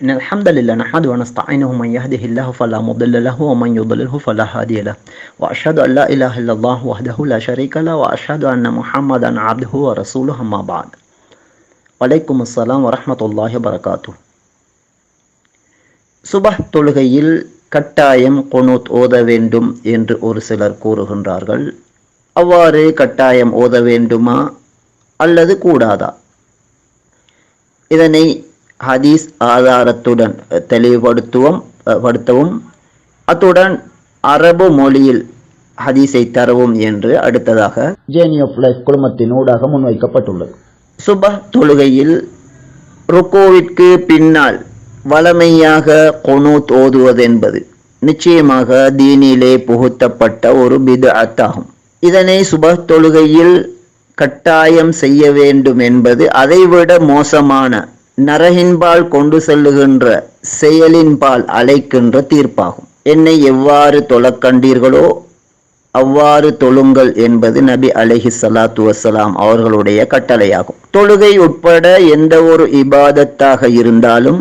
إن الحمد لله نحمد ونستعينه من يهده الله فلا مضل له ومن يضلله فلا هادي له وأشهد أن لا إله إلا الله وحده لا شريك له وأشهد أن محمدا عبده ورسوله أما بعد வலைக்கும் அஸ்லாம் வரமத்துல்லாஹி வரகாத்து சுபஹ் தொழுகையில் கட்டாயம் கொனூத் ஓத வேண்டும் என்று ஒரு சிலர் கூறுகின்றார்கள் அவ்வாறு கட்டாயம் ஓத வேண்டுமா அல்லது கூடாதா இதனை ஹதீஸ் ஆதாரத்துடன் தெளிவுபடுத்துவோம் படுத்தவும். அத்துடன் அரபு மொழியில் ஹதீஸை தரவும் என்று அடுத்ததாக ஜேர்னி ஆஃப் லைஃப் குழுமத்தின் ஊடாக முன்வைக்கப்பட்டுள்ளது. சுபஹ் தொழுகையில் ருக்கோவிற்கு பின்னால் வளமையாக கொனூத் ஓதுவது என்பது நிச்சயமாக தீனிலே புகுத்தப்பட்ட ஒரு பித்அத்தாகும். இதனை சுபஹ் தொழுகையில் கட்டாயம் செய்ய வேண்டும் என்பது அதைவிட மோசமான நரகின்பால் கொண்டு செல்லுகின்ற செயலின்பால் அழைக்கின்ற தீர்ப்பாகும். என்னை எவ்வாறு தொழக்கண்டீர்களோ அவ்வாறு தொழுங்கள் என்பது நபி அலஹி சலாத்து வசலாம் அவர்களுடைய கட்டளையாகும். தொழுகை உட்பட எந்த ஒரு இபாதத்தாக இருந்தாலும்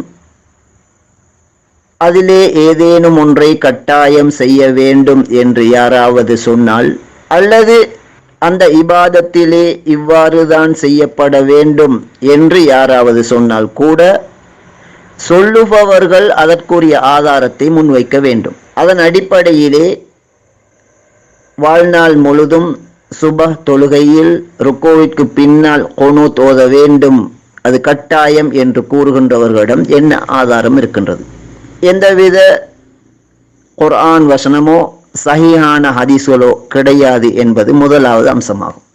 அதிலே ஏதேனும் ஒன்றை கட்டாயம் செய்ய வேண்டும் என்று யாராவது சொன்னால் அல்லது அந்த இபாதத்திலே இவ்வாறு தான் செய்யப்பட வேண்டும் என்று யாராவது சொன்னால் கூட சொல்லுபவர்கள் அதற்குரிய ஆதாரத்தை முன்வைக்க வேண்டும். அதன் அடிப்படையிலே வாழ்நாள் முழுதும் சுப தொழுகையில் ருக்கோவிற்கு பின்னால் கொணு தோத வேண்டும். அது கட்டாயம் என்று கூறுகின்றவர்களிடம் என்ன ஆதாரம் இருக்கின்றது? எந்தவித குர்ஆன் வசனமோ சகியான ஹதீஸ்களோ கிடையாது என்பது முதலாவது அம்சமாகும்.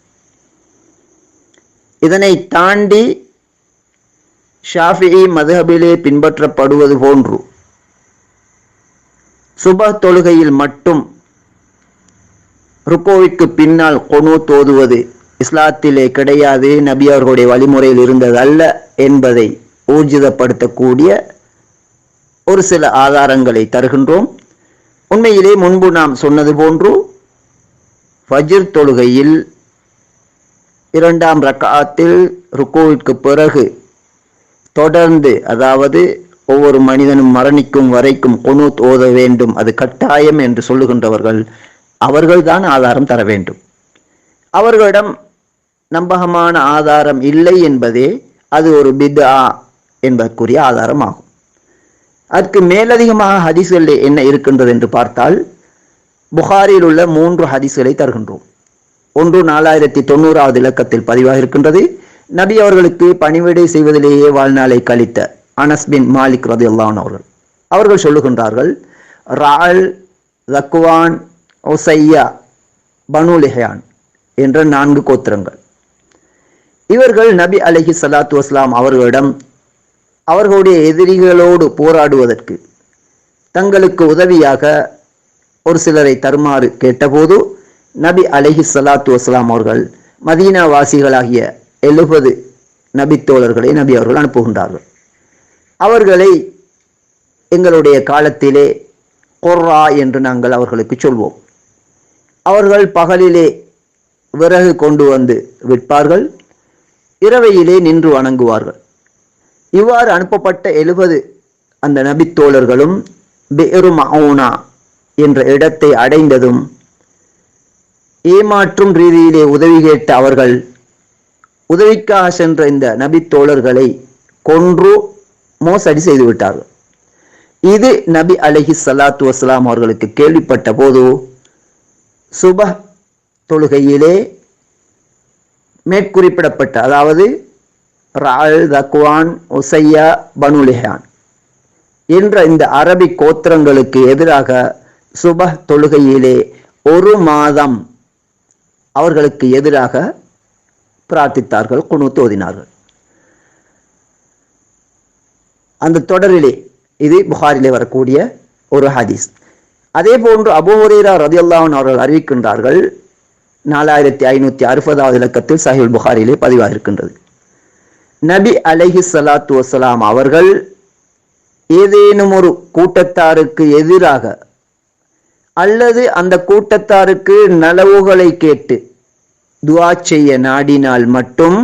இதனை தாண்டி ஷாஃபி மதுஹபிலே பின்பற்றப்படுவது போன்று சுப தொழுகையில் மட்டும் ருக்கோவிற்கு பின்னால் கொணு தோதுவது இஸ்லாத்திலே கிடையாது நபி அவர்களுடைய வழிமுறையில் இருந்தது அல்ல என்பதை ஊர்ஜிதப்படுத்தக்கூடிய ஒரு சில ஆதாரங்களை தருகின்றோம். உண்மையிலே முன்பு நாம் சொன்னது போன்று ஃபஜிர் தொழுகையில் இரண்டாம் ரக்காத்தில் ருக்கோவிற்கு பிறகு தொடர்ந்து அதாவது ஒவ்வொரு மனிதனும் மரணிக்கும் வரைக்கும் கொனூத் ஓத வேண்டும். அது கட்டாயம் என்று சொல்லுகின்றவர்கள் அவர்கள்தான் ஆதாரம் தர வேண்டும். அவர்களிடம் நம்பகமான ஆதாரம் இல்லை என்பதே அது ஒரு பித்ஆ என்பதற்குரிய ஆதாரம் ஆகும் அதற்கு மேலதிகமாக ஹதீஸ்களில் என்ன இருக்கின்றது என்று பார்த்தால் புகாரில் உள்ள மூன்று ஹதீஸ்களை தருகின்றோம். ஒன்று நாலாயிரத்தி தொண்ணூறாவது இலக்கத்தில் பதிவாக இருக்கின்றது. நபி அவர்களுக்கு பணிவிடை செய்வதிலேயே வாழ்நாளை கழித்த அனஸ் பின் மாலிக் ரதி அல்லான் அவர்கள். அவர்கள் சொல்லுகின்றார்கள் ரால் ரக்குவான் ஒசையா பனு லெஹயான் என்ற நான்கு கோத்திரங்கள். இவர்கள் நபி அலஹி சலாத்து வஸ்லாம் அவர்களிடம் அவர்களுடைய எதிரிகளோடு போராடுவதற்கு தங்களுக்கு உதவியாக ஒரு சிலரை தருமாறு கேட்டபோது நபி அலஹி சலாத்து வஸ்லாம் அவர்கள் மதீனா வாசிகளாகிய எழுபது நபித்தோழர்களை நபி அவர்கள் அனுப்புகின்றார்கள். அவர்களை எங்களுடைய காலத்திலே கொர்ரா என்று நாங்கள் அவர்களுக்கு சொல்வோம். அவர்கள் பகலிலே விறகு கொண்டு வந்து விற்பார்கள் இரவையிலே நின்று வணங்குவார்கள். இவ்வாறு அனுப்பப்பட்ட எழுபது அந்த நபித்தோழர்களும் பெரு மவுனா என்ற இடத்தை அடைந்ததும் ஏமாற்றும் ரீதியிலே உதவி கேட்ட அவர்கள் உதவிக்காக சென்ற இந்த நபித்தோழர்களை கொன்று மோசடி செய்துவிட்டார்கள் இது நபி அலஹி சலாத்து வசலாம் அவர்களுக்கு கேள்விப்பட்ட போது சுப தொழுகையிலே மேற்குறிப்பிடப்பட்ட அதாவது ரால் தக்வான் உசையா பனுலிஹான் என்ற இந்த அரபி கோத்திரங்களுக்கு எதிராக சுப தொழுகையிலே ஒரு மாதம் அவர்களுக்கு எதிராக பிரார்த்தித்தார்கள் குணு தோதினார்கள். அந்த தொடரிலே இது புகாரிலே வரக்கூடிய ஒரு ஹதீஸ். அதே போன்று அபுஹரேரா ரதியுல்லான் அவர்கள் அறிவிக்கின்றார்கள் நாலாயிரத்தி ஐநூற்றி அறுபதாவது இலக்கத்தில் சாஹில் புகாரிலே பதிவாக இருக்கின்றது நபி அலஹி சலாத்து வசலாம் அவர்கள் ஏதேனும் ஒரு கூட்டத்தாருக்கு எதிராக அல்லது அந்த கூட்டத்தாருக்கு நலவுகளை கேட்டு துவா செய்ய நாடினால் மட்டும்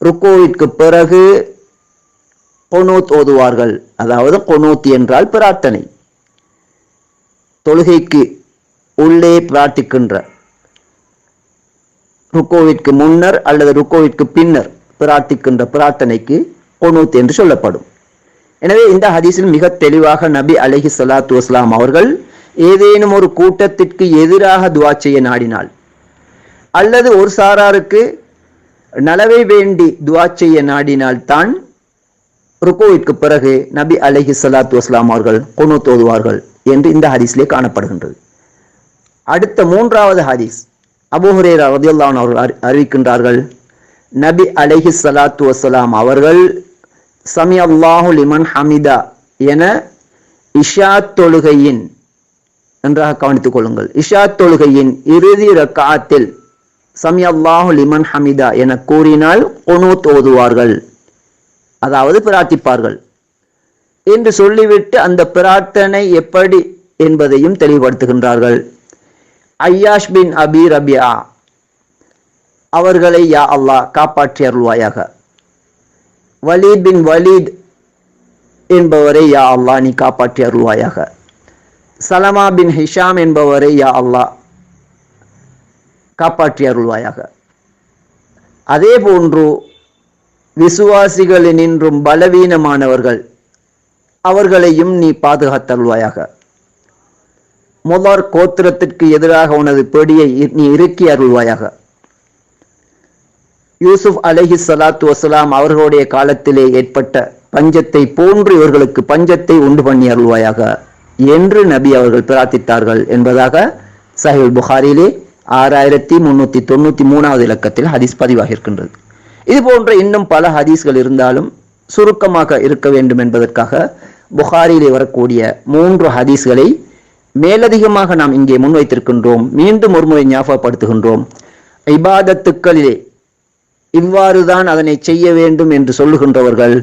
ருக்கோவிற்கு பிறகு பொனோத் ஓதுவார்கள். அதாவது பொனோத் என்றால் பிரார்த்தனை. தொழுகைக்கு உள்ளே பிரார்த்திக்கின்ற ருக்கோவிற்கு முன்னர் அல்லது ருக்கோவிற்கு பின்னர் பிரார்த்திக்கின்ற பிரார்த்தனைக்கு கொனூத் என்று சொல்லப்படும். எனவே இந்த ஹதீஸில் மிக தெளிவாக நபி அலஹி சலாத்து வஸ்லாம் அவர்கள் ஏதேனும் ஒரு கூட்டத்திற்கு எதிராக துவா செய்ய நாடினால் அல்லது ஒரு சாராருக்கு நலவை வேண்டி துவா செய்ய நாடினால் தான் ருக்கோவிற்கு பிறகு நபி அலஹி சலாத்து வஸ்லாம் அவர்கள் கொனு தோதுவார்கள் என்று இந்த ஹதீஸ்லே காணப்படுகின்றது. அடுத்த மூன்றாவது ஹதீஸ். அபுஹுரேரா ரதியுல்லான் அவர்கள் அறி- அறிவிக்கின்றார்கள். நபி அலஹி சலாத்து வசலாம் அவர்கள் சமி அல்லாஹு லிமன் ஹமிதா என இஷா தொழுகையின் நன்றாக கவனித்துக் கொள்ளுங்கள். இஷா தொழுகையின் இறுதி ரக்காத்தில் சமி அல்லாஹு லிமன் ஹமிதா என கூறினால் குனூத் ஓதுவார்கள். அதாவது பிரார்த்திப்பார்கள். என்று சொல்லிவிட்டு அந்த பிரார்த்தனை எப்படி என்பதையும் தெளிவுபடுத்துகின்றார்கள். ஐயாஷ் பின் அபி ரபியா அவர்களை யா அல்லாஹ் காப்பாற்றி அருள்வாயாக. வலீத் பின் வலீத் என்பவரை யா அல்லாஹ் நீ காப்பாற்றி அருள்வாயாக. சலமா பின் ஹிஷாம் என்பவரை யா அல்லாஹ் காப்பாற்றி அருள்வாயாக. அதே போன்று விசுவாசிகளினின்றும் பலவீனமானவர்கள் அவர்களையும் நீ பாதுகாத்தருள்வாயாக முதற் கோத்திரத்திற்கு எதிராக உனது பெடியை நீ இறுக்கி அருள்வாயாக. யூசுப் அலஹி சலாத்து வசலாம் அவர்களுடைய காலத்திலே ஏற்பட்ட பஞ்சத்தை போன்று இவர்களுக்கு பஞ்சத்தை உண்டு பண்ணி அருள்வாயாக என்று நபி அவர்கள் பிரார்த்தித்தார்கள் என்பதாக சஹீல் புகாரிலே ஆறாயிரத்தி முன்னூத்தி தொண்ணூத்தி மூணாவது இலக்கத்தில் ஹதீஸ் பதிவாக இருக்கின்றது. இது போன்ற இன்னும் பல ஹதீஸ்கள் இருந்தாலும் சுருக்கமாக இருக்க வேண்டும் என்பதற்காக புகாரிலே வரக்கூடிய மூன்று ஹதீஸ்களை மேலதிகமாக நாம் இங்கே முன்வைத்திருக்கின்றோம். மீண்டும் ஒருமுறை ஞாபகப்படுத்துகின்றோம். இபாதத்துக்களிலே இவ்வாறுதான் அதனை செய்ய வேண்டும் என்று சொல்லுகின்றவர்கள்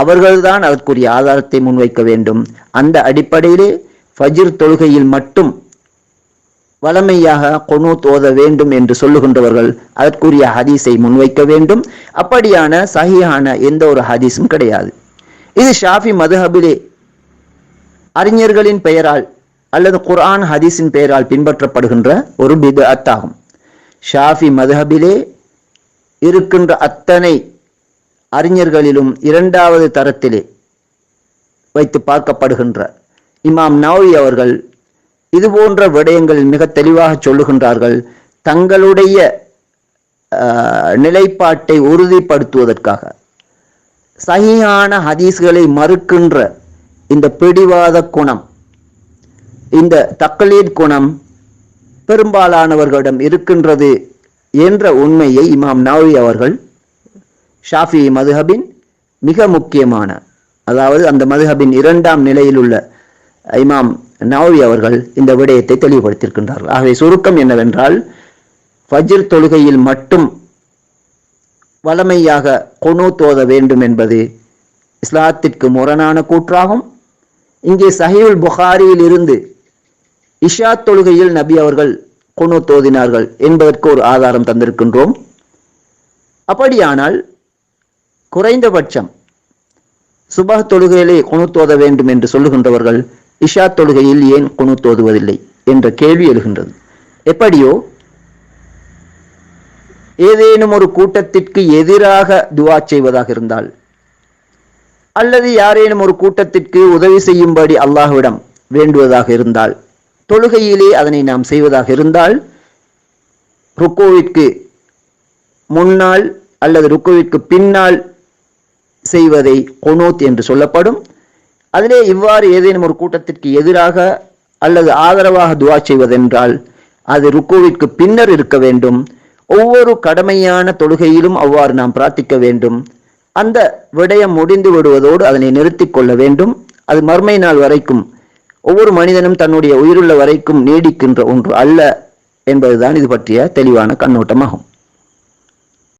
அவர்கள்தான் அதற்குரிய ஆதாரத்தை முன்வைக்க வேண்டும். அந்த அடிப்படையிலே ஃபஜிர் தொழுகையில் மட்டும் வளமையாக கொனு தோத வேண்டும் என்று சொல்லுகின்றவர்கள் அதற்குரிய ஹதீஸை முன்வைக்க வேண்டும். அப்படியான சஹியான எந்த ஒரு ஹதீஸும் கிடையாது. இது ஷாஃபி மதுஹபிலே அறிஞர்களின் பெயரால் அல்லது குர்ஆன் ஹதீஸின் பெயரால் பின்பற்றப்படுகின்ற ஒரு பிது அத்தாகும் ஷாஃபி மதுஹபிலே இருக்கின்ற அத்தனை அறிஞர்களிலும் இரண்டாவது தரத்திலே வைத்து பார்க்கப்படுகின்ற இமாம் நவவி அவர்கள் இது போன்ற விடயங்கள் மிக தெளிவாக சொல்லுகின்றார்கள். தங்களுடைய நிலைப்பாட்டை உறுதிப்படுத்துவதற்காக. சகியான ஹதீஸ்களை மறுக்கின்ற இந்த பிடிவாத குணம் இந்த தக்லீத் குணம் பெரும்பாலானவர்களிடம் இருக்கின்றது என்ற உண்மையை இமாம் நவவி அவர்கள் ஷாஃபி மதுஹபின் மிக முக்கியமான அதாவது அந்த மதுஹபின் இரண்டாம் நிலையில் உள்ள இமாம் நவவி அவர்கள் இந்த விடயத்தை தெளிவுபடுத்தியிருக்கின்றார்கள். ஆகவே சுருக்கம் என்னவென்றால் ஃபஜ்ர் தொழுகையில் மட்டும் வளமையாக கொணு தோத வேண்டும் என்பது இஸ்லாத்திற்கு முரணான கூற்றாகும். இங்கே சஹீல் புகாரியில் இருந்து இஷா தொழுகையில் நபி அவர்கள் குனூத் ஓதினார்கள் என்பதற்கு ஒரு ஆதாரம் தந்திருக்கின்றோம். அப்படியானால் குறைந்தபட்சம் சுபா தொழுகையிலே குனூத் வேண்டும் என்று சொல்லுகின்றவர்கள் இஷா தொழுகையில் ஏன் குனூத் என்ற கேள்வி எழுகின்றது. எப்படியோ ஏதேனும் ஒரு கூட்டத்திற்கு எதிராக துவா செய்வதாக இருந்தால் அல்லது யாரேனும் ஒரு கூட்டத்திற்கு உதவி செய்யும்படி அல்லாஹ்விடம் வேண்டுவதாக இருந்தால் தொழுகையிலே அதனை நாம் செய்வதாக இருந்தால் ருக்கோவிற்கு முன்னால் அல்லது ருக்கோவிற்கு பின்னால் செய்வதை கொனோத் என்று சொல்லப்படும். அதிலே இவ்வாறு ஏதேனும் ஒரு கூட்டத்திற்கு எதிராக அல்லது ஆதரவாக துவா செய்வதென்றால் அது ருக்கோவிற்கு பின்னர் இருக்க வேண்டும். ஒவ்வொரு கடமையான தொழுகையிலும் அவ்வாறு நாம் பிரார்த்திக்க வேண்டும். அந்த விடயம் முடிந்து விடுவதோடு அதனை நிறுத்திக் கொள்ள வேண்டும். அது மர்மை நாள் வரைக்கும் ஒவ்வொரு மனிதனும் தன்னுடைய உயிருள்ள வரைக்கும் நீடிக்கின்ற ஒன்று அல்ல என்பதுதான் இது பற்றிய தெளிவான கண்ணோட்டமாகும்.